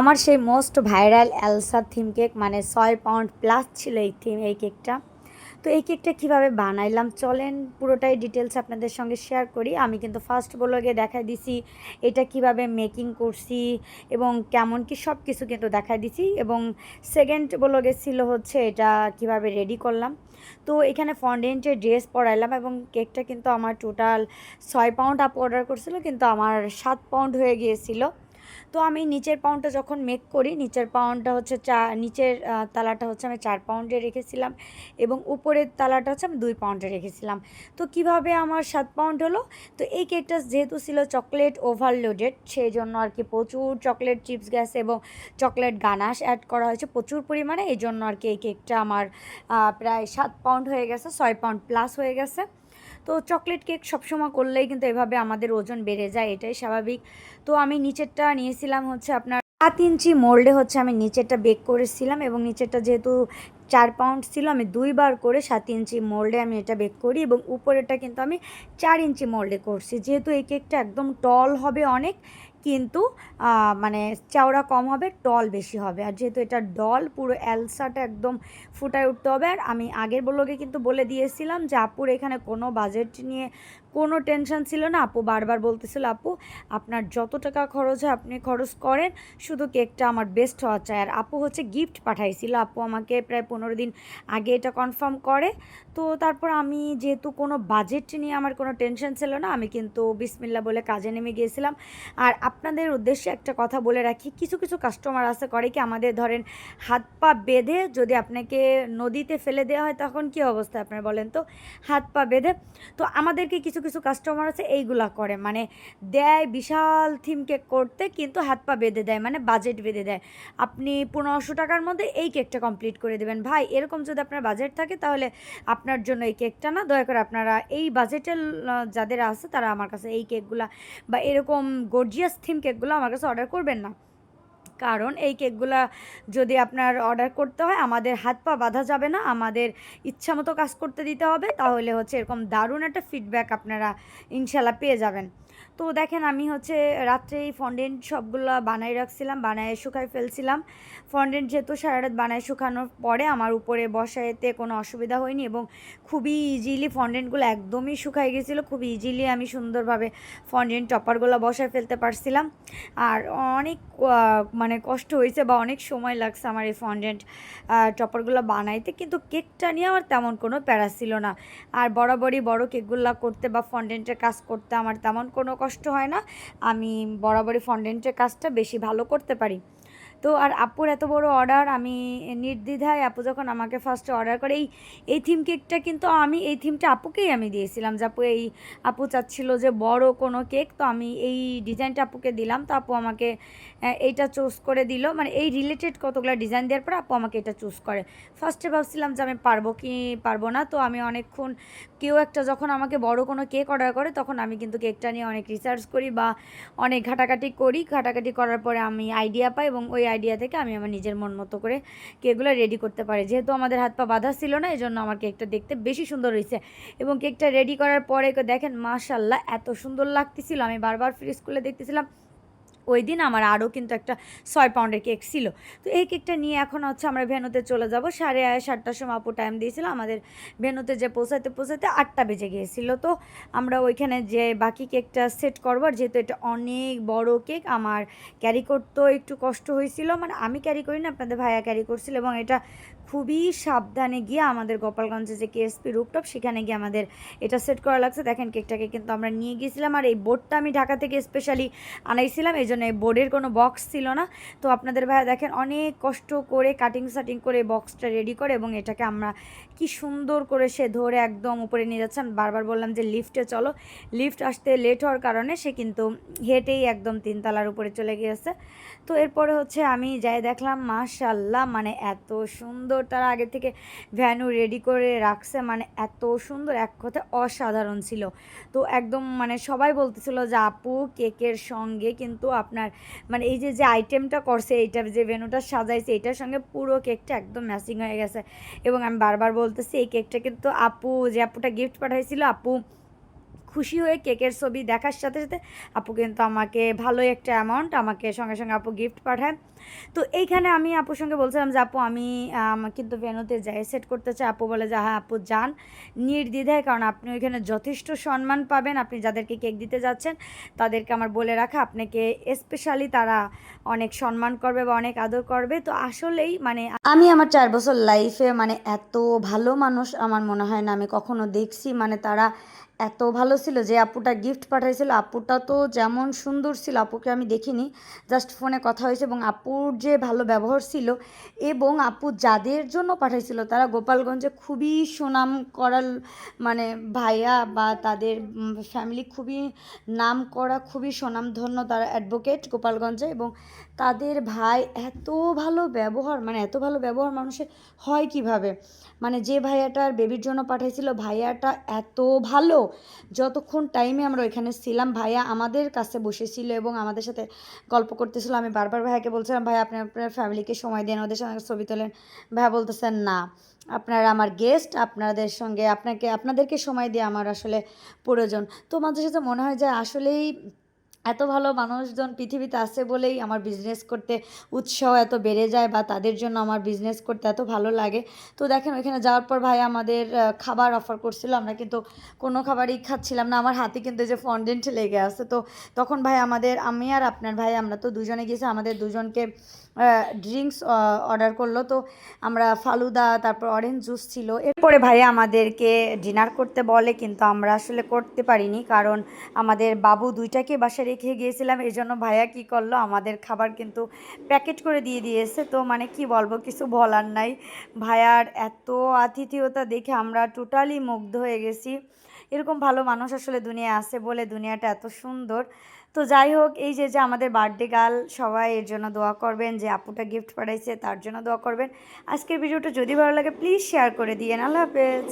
আমার সেই most viral Elsa theme cake মানে ছয় পাউন্ড প্লাস ছিল এই থিম এই কেকটা তো এই কেকটা কীভাবে বানাইলাম চলেন, পুরোটাই ডিটেলস আপনাদের সঙ্গে শেয়ার করি। আমি কিন্তু ফার্স্ট ব্লগে দেখাই দিছি এটা কীভাবে মেকিং করছি এবং কেমন কি সব কিছু কিন্তু দেখাই দিছি এবং সেকেন্ড ব্লগে ছিল হচ্ছে এটা কীভাবে রেডি করলাম। তো এখানে ফন্ডেন্টের ড্রেস পরাইলাম এবং কেকটা কিন্তু আমার টোটাল ছয় পাউন্ড আপ অর্ডার করছিল, কিন্তু আমার সাত পাউন্ড হয়ে গিয়েছিল। তো আমি নিচের পাউন্ডটা যখন মেক করি, নিচের পাউন্ডটা হচ্ছে চা, নিচের তালাটা হচ্ছে আমি চার পাউন্ডে রেখেছিলাম এবং উপরের তালাটা হচ্ছে আমি দুই পাউন্ডে রেখেছিলাম। তো কীভাবে আমার সাত পাউন্ড হলো? তো এই কেকটা যেহেতু ছিল চকলেট ওভারলোডেড সেই জন্য আর কি প্রচুর চকলেট চিপস গ্যাস এবং চকলেট গানাশ অ্যাড করা হয়েছে প্রচুর পরিমাণে। এই জন্য আর কি এই কেকটা আমার প্রায় সাত পাউন্ড হয়ে গেছে, ছয় পাউন্ড প্লাস হয়ে গেছে। তো চকলেট কেক সবসময় করলেই কিন্তু এভাবে আমাদের ওজন বেড়ে যায়, এটাই স্বাভাবিক। তো আমি নিচেরটা নিয়েছিলাম হচ্ছে আপনার সাত ইঞ্চি মোল্ডে হচ্ছে আমি নিচেরটা বেক করেছিলাম এবং নিচেরটা যেহেতু চার পাউন্ড ছিল, আমি দুইবার করে সাত ইঞ্চি মোল্ডে আমি এটা বেক করি এবং উপরেরটা কিন্তু আমি চার ইঞ্চি মোল্ডে করছি। যেহেতু এই কেকটা একদম টল হবে অনেক কিন্তু মানে চওড়া কম হবে, টল বেশি হবে। আর যেহেতু এটা ডল, পুরো অ্যালসাটা একদম ফুটায় উঠতে হবে। আর আমি আগের ব্লগে কিন্তু বলে দিয়েছিলাম যে, আপুর এখানে কোনো বাজেট নিয়ে কোনো টেনশন ছিল না। আপু বারবার বলতেছিল, আপু, আপনার যত টাকা খরচ হয় আপনি খরচ করেন। শুধু কেকটা আমার বেস্ট হওয়া চাই। আর আপু হচ্ছে গিফট পাঠাইছিল। আপু আমাকে প্রায় পনেরো দিন আগে এটা কনফার্ম করে। তো তারপর আমি যেহেতু কোনো বাজেট নিয়ে আমার কোনো টেনশন ছিল না, আমি কিন্তু বিসমিল্লা বলে কাজে নেমে গিয়েছিলাম। আর আপনাদের উদ্দেশ্যে একটা কথা বলে রাখি, কিছু কিছু কাস্টমার আছে করে কি আমাদের ধরেন হাত পা বেঁধে যদি আপনাকে নদীতে ফেলে দেওয়া হয়, তখন কি অবস্থা আপনার বলেন তো? হাত পা বেঁধে। তো আমাদেরকে কিছু কিছু কাস্টমার আছে, এইগুলা করে। মানে দেয় বিশাল থিম কেক করতে, কিন্তু হাত পা বেঁধে দেয় মানে বাজেট বেঁধে দেয়। আপনি পনেরোশো টাকার মধ্যে এই কেকটা কমপ্লিট করে দেবেন। ভাই, এরকম যদি আপনার বাজেট থাকে, তাহলে আপনার জন্য এই কেকটা না, দয়া করে আপনারা এই বাজেটের যাদের আছে, তারা আমার কাছে এই কেকগুলা বা এরকম গর্জিয়াস থিম কেকগুলো আমার কাছে অর্ডার করবেন না। কারণ এই কেকগুলা যদি আপনার অর্ডার করতে হয়, আমাদের হাত পা বাঁধা যাবে না, আমাদের ইচ্ছা মতো কাজ করতে দিতে হবে, তাহলে হচ্ছে এরকম দারুণ একটা ফিডব্যাক আপনারা ইনশাল্লাহ পেয়ে যাবেন। তো দেখেন আমি হচ্ছে রাত্রে এই ফন্ডেন্ট সবগুলো বানাই রাখছিলাম, বানায় শুকাই ফেলছিলাম। ফন্ডেন্ট যেহেতু সারা রাত বানায় শুকানোর পরে আমার উপরে বসাইতে কোনো অসুবিধা হয়নি এবং খুবই ইজিলি ফন্ডেন্টগুলো একদমই শুকাই গেছিল খুব ইজিলি আমি সুন্দরভাবে ফন্ডেন্ট টপারগুলো বসায় ফেলতে পারছিলাম। আর অনেক মানে কষ্ট হয়েছে বা অনেক সময় লাগছে আমার এই ফন্ডেন্ট টপারগুলো বানাইতে, কিন্তু কেকটা নিয়ে আমার তেমন কোনো প্যারা ছিল না। আর বরাবরই বড় কেকগুলো করতে বা ফন্ডেন্টের কাজ করতে আমার তেমন কোনো কষ্ট হয় না। আমি বরাবরই ফন্ডেন্টের কাজটা বেশি ভালো করতে পারি। তো আর আপুর এত বড় অর্ডার আমি নির্দ্বিধায় আপু যখন আমাকে ফার্স্টে অর্ডার করে, এই এই থিম কেকটা কিন্তু আমি, এই থিমটা আপুকেই আমি দিয়েছিলাম। যে আপু এই, আপু চাচ্ছিল যে বড় কোনো কেক তো আমি এই ডিজাইনটা আপুকে দিলাম। তো আপু আমাকে এইটা চুজ করে দিল। মানে এই রিলেটেড কতগুলো ডিজাইন দেওয়ার পর আপু আমাকে এটা চুজ করে। ফার্স্টে ভাবছিলাম যে আমি পারব কি পারব না। তো আমি অনেকক্ষণ কেউ একটা যখন আমাকে বড় কোনো কেক অর্ডার করে, তখন আমি কিন্তু কেকটা নিয়ে অনেক রিসার্চ করি বা অনেক ঘাটাঘাটি করি। ঘাটাঘাটি করার পরে আমি আইডিয়া পাই এবং ওই আইডিয়া থেকে আমি আমার নিজের মন মতো করে কেকগুলো রেডি করতে পারি। যেহেতু আমাদের হাত পা বাধা ছিল না এই জন্য আমার কেকটা দেখতে বেশি সুন্দর হয়েছে। এবং কেকটা রেডি করার পরে দেখেন মাশাল্লাহ এত সুন্দর লাগতেছিল। আমি বারবার ফ্রি স্কুলে দেখতেছিলাম ওই দিন আমার আরও কিন্তু একটা ছয় পাউন্ডের কেক ছিল। তো এই কেকটা নিয়ে এখন হচ্ছে আমরা ভেনুতে চলে যাব। সাড়ে সাতটার সময় আপু টাইম দিয়েছিল। আমাদের ভেনুতে যে পৌঁছাতে পৌঁছাতে আটটা বেজে গিয়েছিল। তো আমরা ওইখানে যে বাকি কেকটা সেট করব, আর যেহেতু এটা অনেক বড় কেক, আমার ক্যারি করতেও একটু কষ্ট হয়েছিল। মানে আমি ক্যারি করি না, আপনাদের ভাইয়া ক্যারি করছিল এবং এটা খুবই সাবধানে গিয়ে আমাদের গোপালগঞ্জে যে কেএসপি রুপটপ সেখানে গিয়ে আমাদের এটা সেট করা লাগছে। দেখেন কেকটাকে কিন্তু আমরা নিয়ে গিয়েছিলাম। আর এই বোর্ডটা আমি ঢাকা থেকে স্পেশালি আনাইছিলাম। এই জন্য এই বোর্ডের কোনো বক্স ছিল না। তো আপনাদের ভাইয়া দেখেন অনেক কষ্ট করে কাটিং সাটিং করে বক্সটা রেডি করে এবং এটাকে আমরা কি সুন্দর করে সে ধরে একদম উপরে নিয়ে যাচ্ছে আমি বারবার বললাম যে লিফটে চলো। লিফট আসতে লেট হওয়ার কারণে সে কিন্তু হেঁটেই একদম তিনতলার উপরে চলে গিয়েছে। তো এরপরে হচ্ছে আমি যাই দেখলাম মাশাল্লাহ মানে এত সুন্দর তারা আগে থেকে ভ্যানু রেডি করে রাখছে মানে এত সুন্দর, এক কথায় অসাধারণ ছিল। তো একদম মানে সবাই বলতেছিল যে, আপু, কেকের সঙ্গে কিন্তু আপনার মানে এই যে যে আইটেমটা করছে, এইটা যে ভেনুটা সাজাইছে, এটার সঙ্গে পুরো কেকটা একদম ম্যাচিং হয়ে গেছে। এবং আমি বারবার বলতেছি, এই কেকটা কিন্তু আপু, যে আপুটা গিফট পাঠাইছিল, আপু খুশি হয়ে কেকের ছবি দেখার সাথে সাথে, আপু কিন্তু আমাকে ভালোই একটা অ্যামাউন্ট আমাকে সঙ্গে সঙ্গে আপু গিফট পাঠায়। তো এইখানে আমি আপুর সঙ্গে বলছিলাম যে, আপু, আমি কিন্তু ভেনুতে যাই, সেট করতে চাই। আপু বলে যে হ্যাঁ আপু, যান। নির্দ্বিধায়, কারণ আপনি ওইখানে যথেষ্ট সম্মান পাবেন, আপনি যাদেরকে কেক দিতে যাচ্ছেন, তাদেরকে আমার বলে রাখা, আপনাকে স্পেশালি তারা অনেক সম্মান করবে বা অনেক আদর করবে। তো আসলেই মানে আমি আমার চার বছর লাইফে মানে এত ভালো মানুষ আমার মনে হয় না, আমি কখনো দেখছি। মানে তারা এত ভালো ছিল যে, আপুটা গিফট পাঠাইছিল, আপুটা তো যেমন সুন্দর ছিল, আপুকে আমি দেখিনি জাস্ট ফোনে কথা হয়েছে এবং আপুর যে ভালো ব্যবহার ছিল এবং আপু যাদের জন্য পাঠাইছিল, তারা গোপালগঞ্জে খুবই সুনাম করার মানে ভাইয়া বা তাদের ফ্যামিলি খুবই নাম করা খুবই সুনামধন্য তারা অ্যাডভোকেট গোপালগঞ্জে এবং তাদের ভাই এত ভালো ব্যবহার মানে এত ভালো ব্যবহার মানুষের হয় কীভাবে? মানে যে ভাইয়াটার বেবির জন্য পাঠাইছিল, ভাইয়াটা এত ভালো। যতক্ষণ টাইমে আমরা ওইখানে ছিলাম, ভাইয়া আমাদের কাছে বসেছিল এবং আমাদের সাথে গল্প করতেছিল। আমি বারবার ভাইয়াকে বলছিলাম ভাই আপনি আপনার ফ্যামিলিকে সময় দেন, ওদের সঙ্গে ছবি তোলেন। ভাইয়া বলতেছেন, না, আপনারা আমার গেস্ট আপনাদের সঙ্গে আপনাকে, আপনাদেরকে সময় দিয়ে আমার আসলে প্রয়োজন। তো মাঝে সাথে মনে হয় যে আসলেই এত ভালো মানুষজন পৃথিবীতে আছে বলেই আমার বিজনেস করতে উৎসাহ এত বেড়ে যায় বা তাদের জন্য আমার বিজনেস করতে এত ভালো লাগে। তো দেখেন ওইখানে যাওয়ার পর ভাই আমাদের খাবার অফার করছিল। আমরা কিন্তু কোনো খাবারই খাচ্ছিলাম না। আমার হাতে কিন্তু যে ফন্ডেন্ট লেগে আছে। তো তখন ভাই আমাদের, আমি আর আপনার ভাই আমরা তো দুজনে গেছি। আমাদের দুজনকে ড্রিঙ্কস অর্ডার করল। তো আমরা ফালুদা, তারপর অরেঞ্জ জুস ছিল। এরপরে ভাই আমাদেরকে ডিনার করতে বলে, কিন্তু আমরা আসলে করতে পারিনি। কারণ আমাদের বাবু দুইটাকে বাসায় রেখে গিয়েছিলাম। এই জন্য ভাইয়া কী করল? আমাদের খাবার কিন্তু প্যাকেট করে দিয়ে দিয়েছে। তো মানে কি বলব, কিছু বলার নাই। ভাইয়ার এত আতিথেয়তা দেখে আমরা টোটালি মুগ্ধ হয়ে গেছি। এরকম ভালো মানুষ আসলে দুনিয়ায় আছে বলে দুনিয়াটা এত সুন্দর। তো যাই হোক, এই যে যে আমাদের বার্থডে গার্ল সবাই এর জন্য দোয়া করবেন যে আপুটা গিফট পাঠাইছে, তার জন্য দোয়া করবেন। আজকের ভিডিওটা যদি ভালো লাগে প্লিজ শেয়ার করে দিয়েন। আল্লাহ হাফেজ।